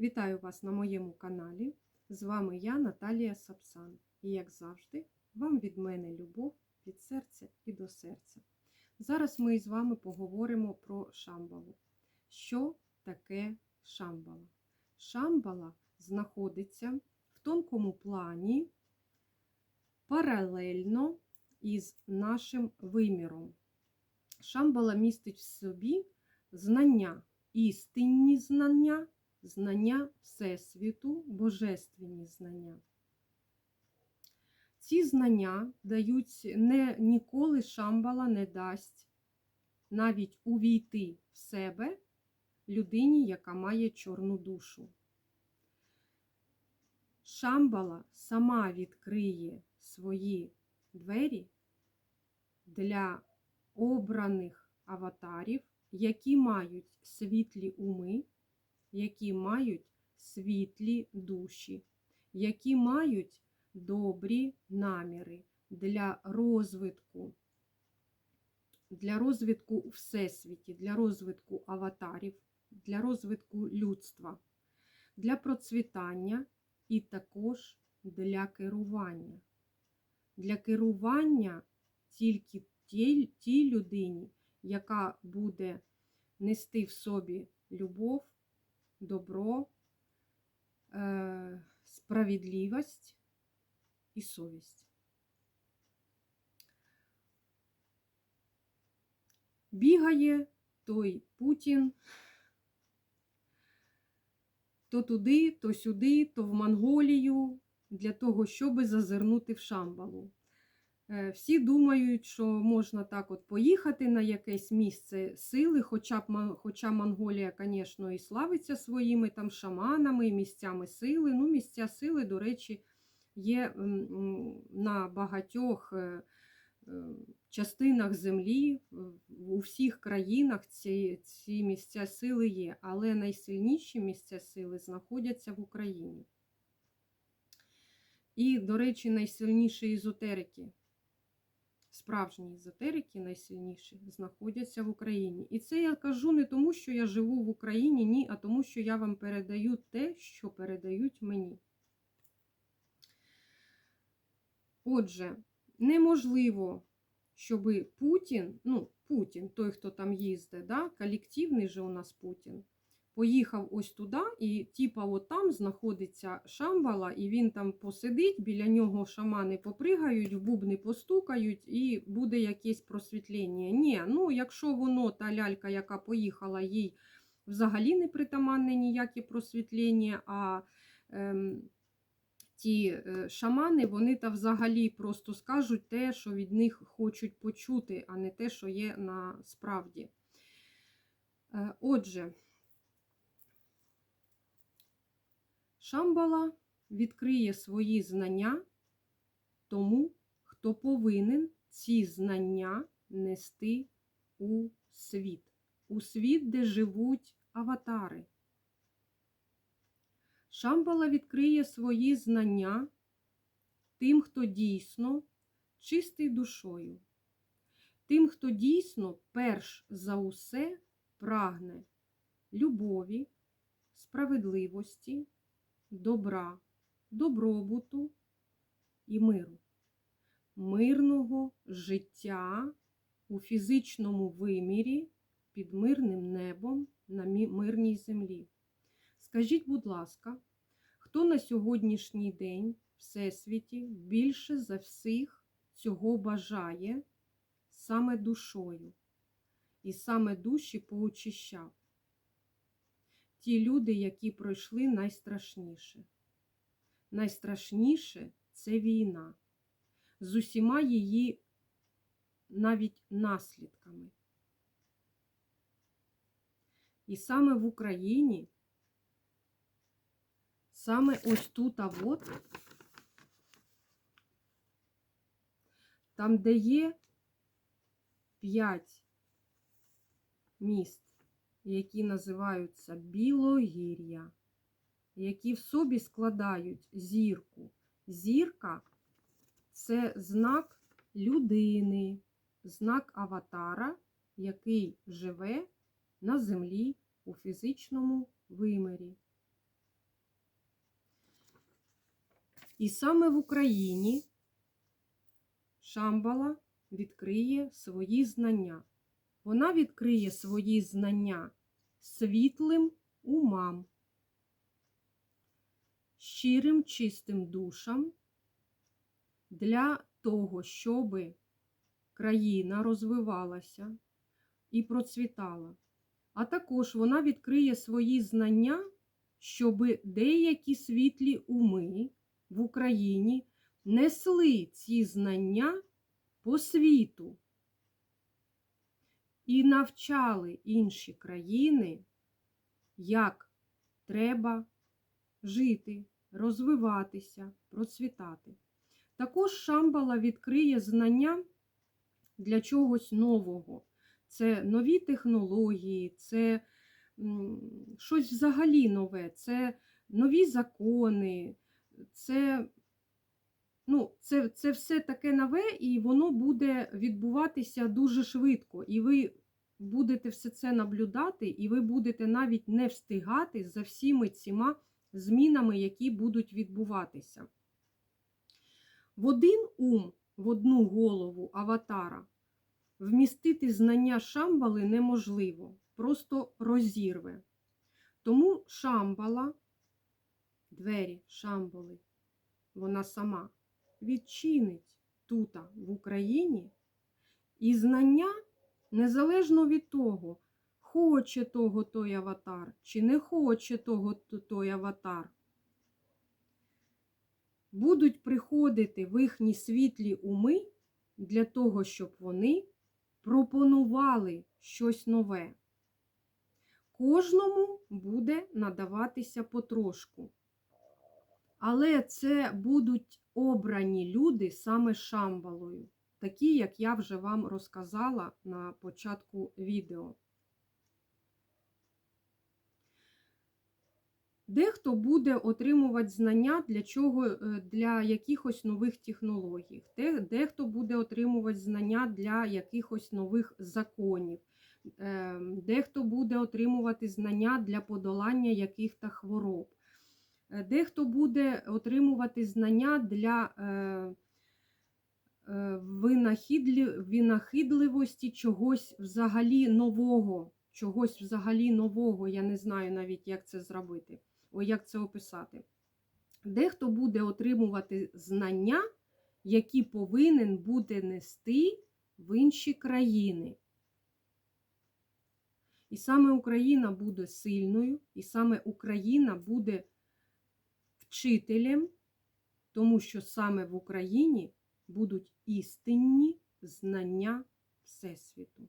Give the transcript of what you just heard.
Вітаю вас на моєму каналі. З вами я, Наталія Сапсан. І, як завжди, вам від мене любов від серця і до серця. Зараз ми з вами поговоримо про шамбалу. Що таке шамбала? Шамбала знаходиться в тонкому плані паралельно із нашим виміром. Шамбала містить в собі знання, істинні знання, знання Всесвіту, божественні знання. Ці знання дають не ніколи шамбала не дасть навіть увійти в себе людині, яка має чорну душу. Шамбала сама відкриє свої двері для обраних аватарів, які мають світлі уми, які мають світлі душі, які мають добрі наміри для розвитку, для розвитку всесвіті, для розвитку аватарів, для розвитку людства, для процвітання і також для керування. Для керування тільки тій людині, яка буде нести в собі любов, добро, е, справедливість і совість. Бігає той Путін то туди, то сюди, то в Монголію для того, щоб зазирнути в Шамбалу. Е, Всі думають, що можна так от поїхати на якесь місце сили, хоча б хоча Монголія, звісно, і славиться своїми там шаманами, місцями сили. Ну, Місця сили, до речі, є на багатьох е, частинах землі, у всіх країнах ці, ці місця сили є, але найсильніші місця сили знаходяться в Україні. І, до речі, найсильніші езотерики справжні езотерики найсильніші знаходяться в Україні. І це я кажу не тому, що я живу в Україні, ні, а тому, що я вам передаю те, що передають мені. Отже, неможливо, щоб Путін, ну, Путін, той, хто там їздить, да, колективний же у нас Путін поїхав ось туди, і типа от там знаходиться шамбала, і він там посидить, біля нього шамани попригають, в бубни постукають, і буде якесь просвітлення. Ні, ну якщо воно, та лялька, яка поїхала, їй взагалі не притаманне ніяке просвітлення, а ем, ті е, шамани, вони та взагалі просто скажуть те, що від них хочуть почути, а не те, що є насправді. Е, отже, Шамбала відкриє свої знання тому, хто повинен ці знання нести у світ, у світ, де живуть аватари. Шамбала відкриє свої знання тим, хто дійсно чистий душою, тим, хто дійсно перш за усе прагне любові, справедливості добра, добробуту і миру, мирного життя у фізичному вимірі під мирним небом на мирній землі. Скажіть, будь ласка, хто на сьогоднішній день Всесвіті більше за всіх цього бажає саме душою і саме душі поочищав? Ті люди, які пройшли найстрашніше. Найстрашніше це війна з усіма її навіть наслідками. І саме в Україні, саме ось тут, а от, там, де є п'ять міст, які називаються білогір'я, які в собі складають зірку. Зірка це знак людини, знак аватара, який живе на землі у фізичному вимірі. І саме в Україні Шамбала відкриє свої знання. Вона відкриє свої знання світлим умам, щирим чистим душам для того, щоб країна розвивалася і процвітала. А також вона відкриє свої знання, щоб деякі світлі уми в Україні несли ці знання по світу і навчали інші країни, як треба жити, розвиватися, процвітати. Також Шамбала відкриє знання для чогось нового. Це нові технології, це щось взагалі нове, це нові закони, це, ну, це, це все таке нове, і воно буде відбуватися дуже швидко. І ви будете все це наблюдати, і ви будете навіть не встигати за всіми цими змінами, які будуть відбуватися. В один ум, в одну голову аватара вмістити знання Шамбали неможливо, просто розірве. Тому Шамбала, двері Шамбали, вона сама відчинить тута в Україні, і знання, незалежно від того, хоче того той аватар, чи не хоче того той аватар, будуть приходити в їхні світлі уми для того, щоб вони пропонували щось нове. Кожному буде надаватися потрошку. Але це будуть обрані люди саме Шамбалою, такі, як я вже вам розказала на початку відео. Дехто буде отримувати знання для чого, е, для якихось нових технологій, дехто буде отримувати знання для якихось нових законів, е, дехто буде отримувати знання для подолання яких-то хвороб, дехто буде отримувати знання для е, е, винахідливості чогось взагалі нового. Чогось взагалі нового, я не знаю навіть, як це зробити. О, як це описати? Дехто буде отримувати знання, які повинен буде нести в інші країни. І саме Україна буде сильною, і саме Україна буде вчителем, тому що саме в Україні будуть істинні знання Всесвіту.